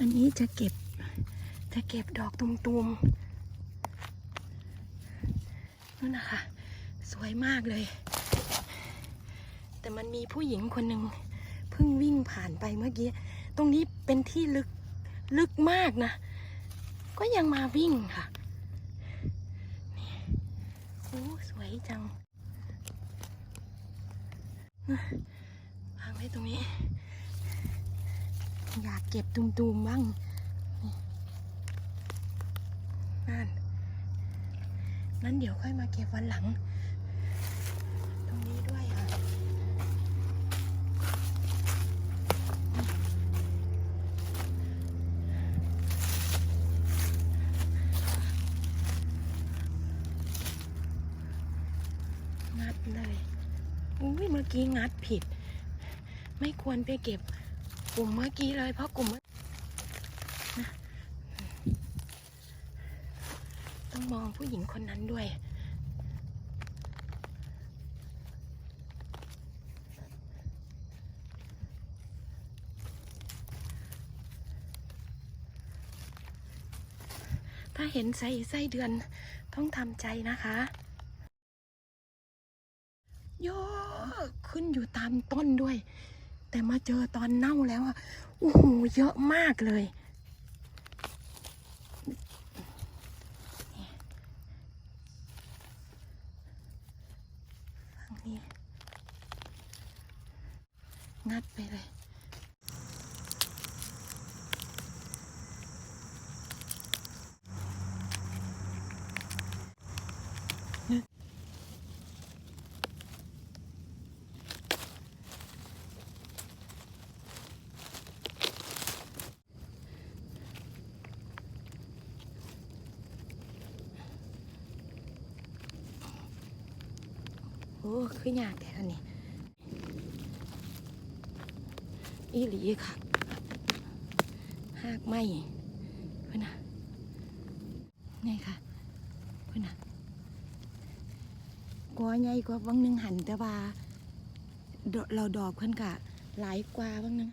อันนี้จะเก็บจะเก็บดอกตุมๆนั่นนะคะ สวยมากเลย แต่มันมีผู้หญิงคนหนึ่งเพิ่งวิ่งผ่านไปเมื่อกี้ ตรงนี้เป็นที่ลึกลึกมากนะ ก็ยังมาวิ่งค่ะนี่โอ้สวยจังวางไว้ตรงนี้ อยากเก็บตุมๆบ้างนี่นนั้นเดี๋ยวค่อยมาเก็บวันหลัง ตรงนี้ด้วยค่ะงัดเลย อุ้ยเมื่อกี้งัดผิด ไม่ควรไปเก็บ กลุ่มเมื่อกี้เลยเพราะกลุ่มนะต้องมองผู้หญิงคนนั้นด้วยถ้าเห็นไส้ไส้เดือนต้องทำใจนะคะ โยกขึ้นอยู่ตามต้นด้วย แต่มาเจอตอนเน่าแล้วอะโอ้โหเยอะมากเลย ฝั่งนี้ งัดไปเลย อ้คือยากแต่อันนี้อีหลีค่ะหากไหมเพื่อนนะนี่ค่ะเพื่อนนะกอใหญ่กว่าบางหนึงหันแต่ว่าเราดอกเพื่อนกะหลายกว่าบางหนึง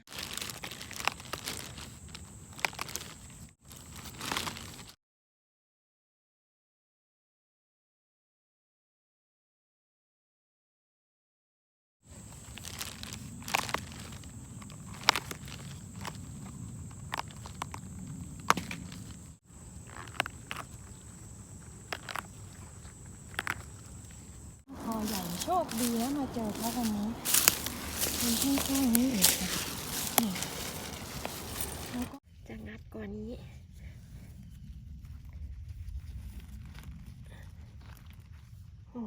พอใหญ่โช คดีแล้วมาเจอเขาวันนี้เป็นที่แค่นี้เองค่ะนี่แล้วก็จะงัดก่อนนี้โอ้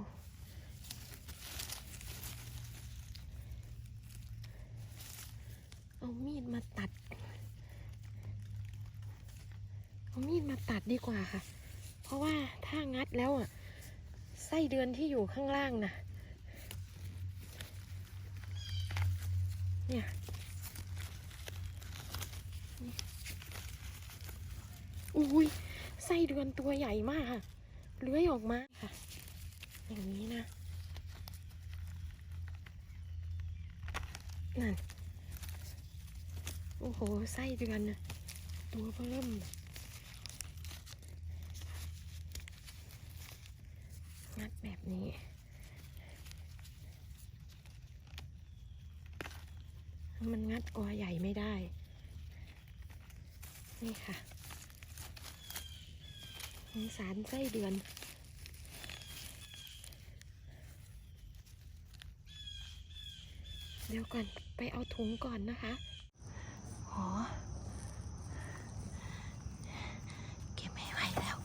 เอามีดมาตัด เอามีดมาตัดดีกว่าค่ะ เพราะว่าถ้างัดแล้วอะ ไส้เดือนที่อยู่ข้างล่างนะ เนี่ยอุ้ยไส้เดือนตัวใหญ่มากค่ะเลื้อยออกมาค่ะ อย่างนี้นะนั่นโอ้โหไส้เดือนนะตัวเพิ่มงัดแบบนี้ มันงัดกอใหญ่ไม่ได้ นี่ค่ะสงสารไส้เดือนเดี๋ยวก่อน ไปเอาถุงก่อนนะคะอ๋อเก็บไม่ไหวแล้ว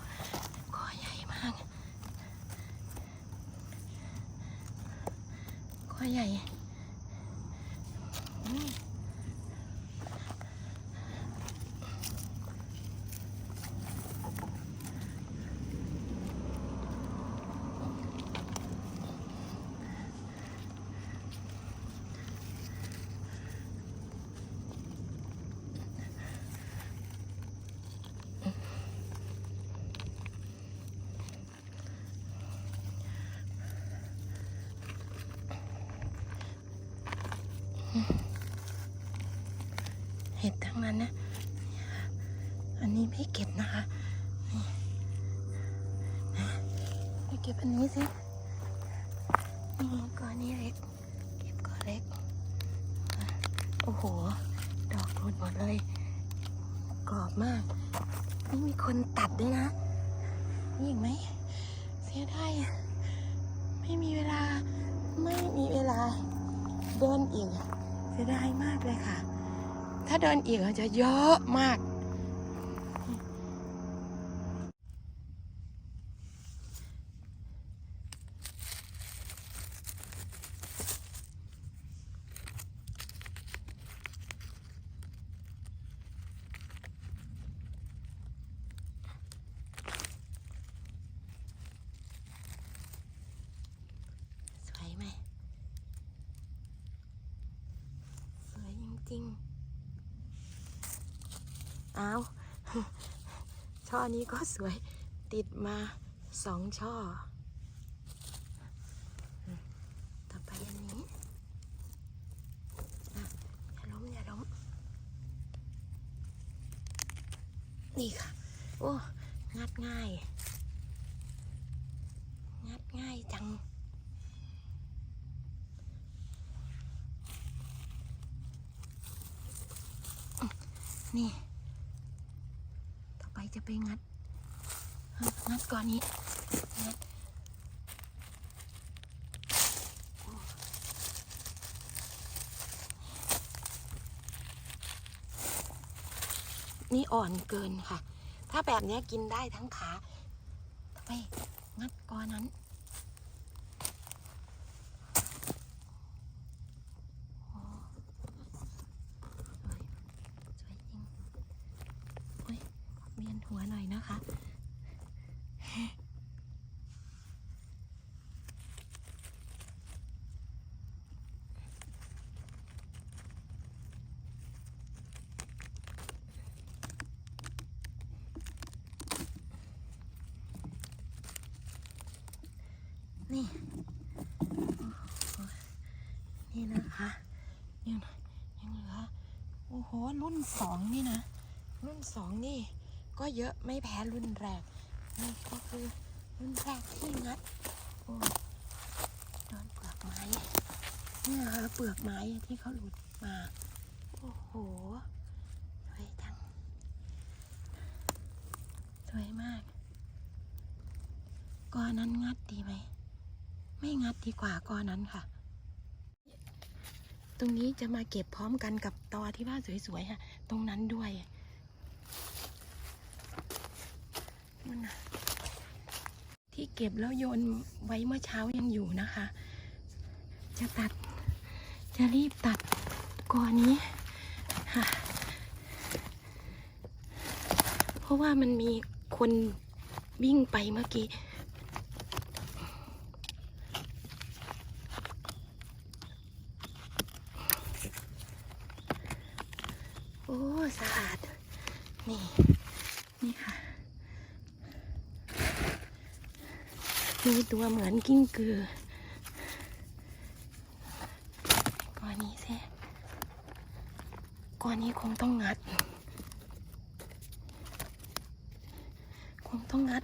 กอใหญ่มากกอใหญ่ นั้นนะ อันนี้ไม่เก็บนะคะนี่นะเก็บอันนี้สินี่ก้อนนี้เล็ก เก็บก้อนเล็กอโอ้โห ดอกหลุดหมดเลย กรอบมาก นี่มีคนตัดด้วยนะนี่อีกไหม เสียดายไม่มีเวลา ไม่มีเวลาเดินอีกอะเสียดายมากเลยค่ะ ถ้าเดินอีกจะเยอะมาก สวยไหม สวยจริงๆ เอาช่อนี้ก็สวยติดมาสองช่อ ต่อไปอันนี้อย่าล้มอย่าล้ม นี่ค่ะ โอ้ งัดง่าย งัดง่ายจังนี่ จะไปงัด งัดก่อนนี้งัดนี่อ่อนเกินค่ะ ถ้าแบบนี้กินได้ทั้งขาไปงัดก้อนนั้นน โอ้สวย สวยจริง โอ้ยเวียนหัวหน่อยนะคะ นี่ นี่นะคะยังยังเหลือโอ้โห รุ่นสองนี่นะ รุ่นสองนี่ ก็เยอะไม่แพ้รุ่นแรก นี่ก็คือรุ่นแรกที่งัดโอ้โดนเปลือกไม้นี่ยค่ะเปลือกไม้ที่เขาหลุดมา โอ้โหสวยจังสวยมาก ก้อนนั้นงัดดีไหม ไม่งัดดีกว่ากอนั้นค่ะ ตรงนี้จะมาเก็บพร้อมกันกับตอที่ว่าสวยๆค่ะ ตรงนั้นด้วยนู่นนะที่เก็บแล้วโยนไว้เมื่อเช้ายังอยู่นะคะ จะตัด จะรีบตัดกอนี้ค่ะ เพราะว่ามันมีคนวิ่งไปเมื่อกี้ โอ้สะอาด นี่ นี่ค่ะ มีตัวเหมือนกิ้งกือก้อนนี้เซ่ก้อนนี้คงต้องงัด คงต้องงัด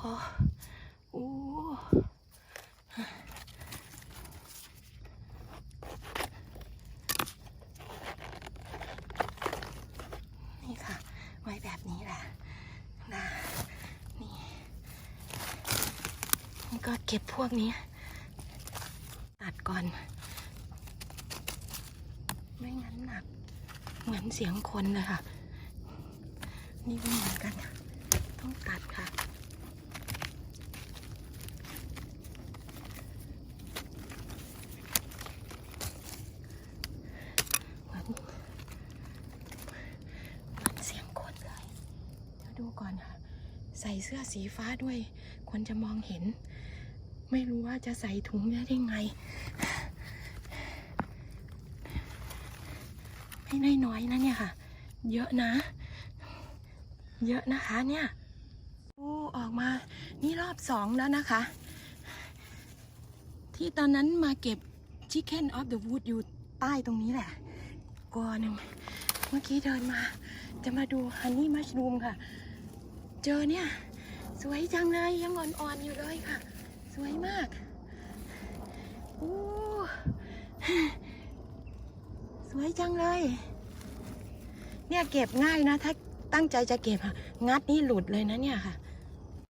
โอ้โอ้นี่ค่ะ ไว้แบบนี้แหละนะนี่นี่ก็เก็บพวกนี้ ตัดก่อน ไม่งั้นหนัก เหมือนเสียงคนเลยค่ะ นี่ก็เหมือนกัน ต้องตัดค่ะ เหมือนเหมือนเสียงคนเลย เดี๋ยวดูก่อนค่ะ ใส่ เสื้อสีฟ้าด้วย คนจะมองเห็น ไม่รู้ว่าจะใส่ถุงได้ยังไง ไม่ได้น้อยนะเนี่ยค่ะ เยอะนะ เยอะนะคะเนี่ยโอ้ออกมา นี่รอบสองแล้วนะคะ ที่ตอนนั้นมาเก็บ Chicken of the Wood อยู่ใต้ตรงนี้แหละกอหนึ่งเมื่อกี้เดินมา จะมาดูฮันนี่มัชรูมค่ะ เจอเนี่ย สวยจังเลยยังอ่อนๆอยู่เลยค่ะ สวยมากโอ้สวยจังเลย เนี่ยเก็บง่ายนะ ถ้าตั้งใจจะเก็บอะงัดนี่หลุดเลยนะเนี่ยค่ะ